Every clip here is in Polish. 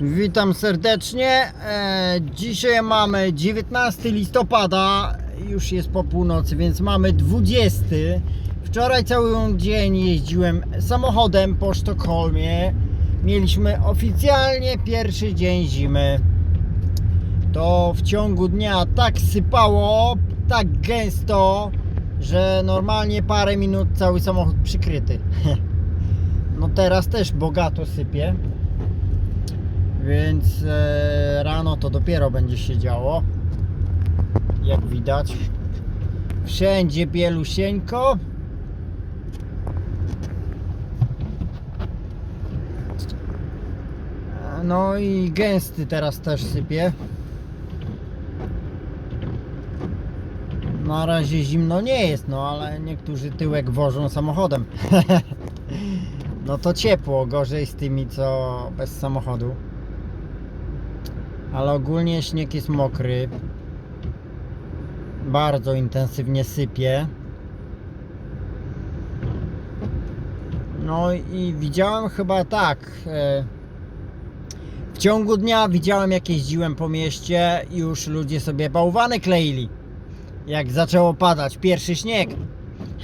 Witam serdecznie. E, dzisiaj mamy 19 listopada, już jest po północy, więc mamy 20. Wczoraj cały dzień jeździłem samochodem po Sztokholmie. Mieliśmy oficjalnie pierwszy dzień zimy. To w ciągu dnia tak sypało, tak gęsto, że normalnie parę minut cały samochód przykryty. No teraz też bogato sypie. Więc e, rano to dopiero będzie się działo. Jak widać. Wszędzie bielusieńko. No i gęsty teraz też sypie. Na razie zimno nie jest, no ale niektórzy tyłek wożą samochodem. no to ciepło, gorzej z tymi co bez samochodu. Ale ogólnie śnieg jest mokry. Bardzo intensywnie sypie. No i widziałem chyba tak. e, W ciągu dnia widziałem jak jeździłem po mieście, już ludzie sobie bałwany kleili. Jak zaczęło padać pierwszy śnieg.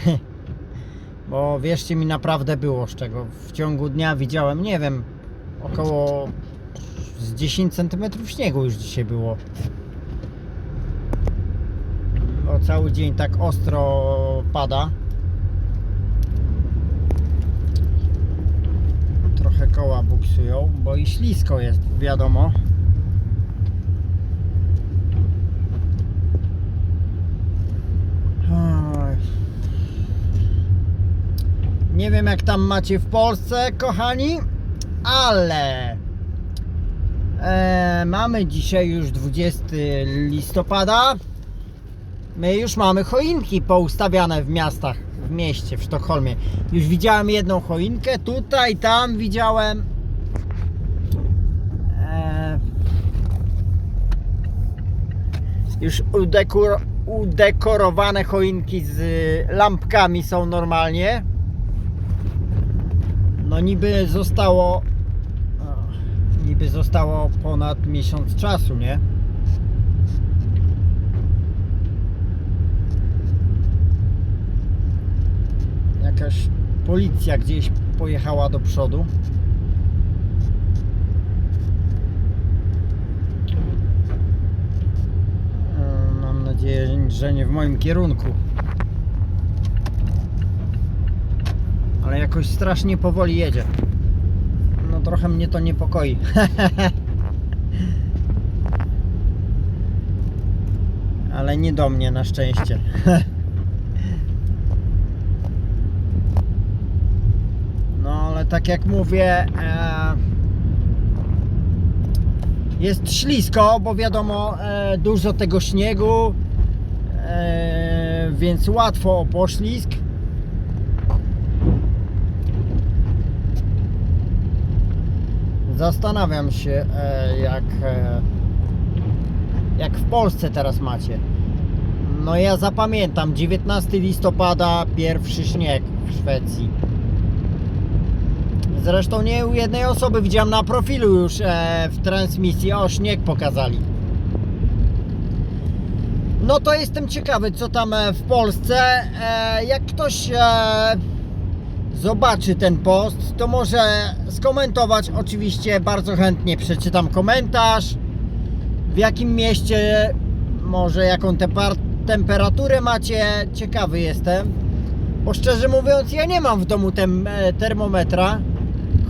Bo wierzcie mi, naprawdę było z czego. W ciągu dnia widziałem, nie wiem, około z 10 cm śniegu już dzisiaj było. Bo cały dzień tak ostro pada. Trochę koła buksują, bo i ślisko jest, wiadomo. Nie wiem jak tam macie w Polsce, kochani, ale e, mamy dzisiaj już 20 listopada. My już mamy choinki poustawiane w miastach, w mieście, w Sztokholmie. Już widziałem jedną choinkę, tutaj, tam widziałem. E, już udekor, udekorowane choinki z lampkami są normalnie. No niby zostało niby zostało ponad miesiąc czasu, nie? Jakaś policja gdzieś pojechała do przodu. E, Mam nadzieję, że nie w moim kierunku. Ale jakoś strasznie powoli jedzie. Trochę mnie to niepokoi. Ale nie do mnie na szczęście. No ale tak jak mówię, e, jest ślisko, bo wiadomo, e, dużo tego śniegu, e, więc łatwo o poślizg. Zastanawiam się, e, jak, e, jak w Polsce teraz macie. No ja zapamiętam, 19 listopada, pierwszy śnieg w Szwecji. Zresztą nie u jednej osoby widziałem na profilu już e, w transmisji, o śnieg pokazali. No to jestem ciekawy, co tam w Polsce. Jak ktoś zobaczy ten post, to może skomentować. Oczywiście bardzo chętnie przeczytam komentarz. W jakim mieście, może jaką temperaturę macie. Ciekawy jestem. Bo szczerze mówiąc, ja nie mam w domu e, termometra.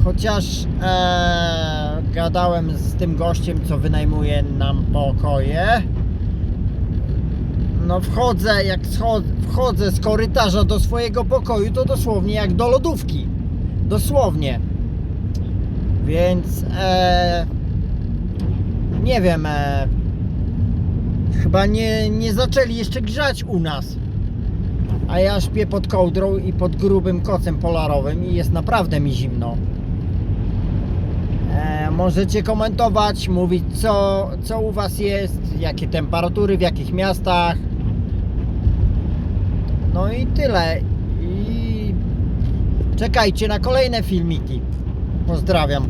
Chociaż e, gadałem z tym gościem, co wynajmuje nam pokoje. No wchodzę, jak wchodzę z korytarza do swojego pokoju, to dosłownie jak do lodówki. Dosłownie. Więc e, nie wiem, e, chyba nie, nie zaczęli jeszcze grzać u nas. A ja śpię pod kołdrą i pod grubym kocem polarowym i jest naprawdę mi zimno. E, możecie komentować, mówić co, co u Was jest, jakie temperatury, w jakich miastach. No i tyle. I czekajcie na kolejne filmiki. Pozdrawiam.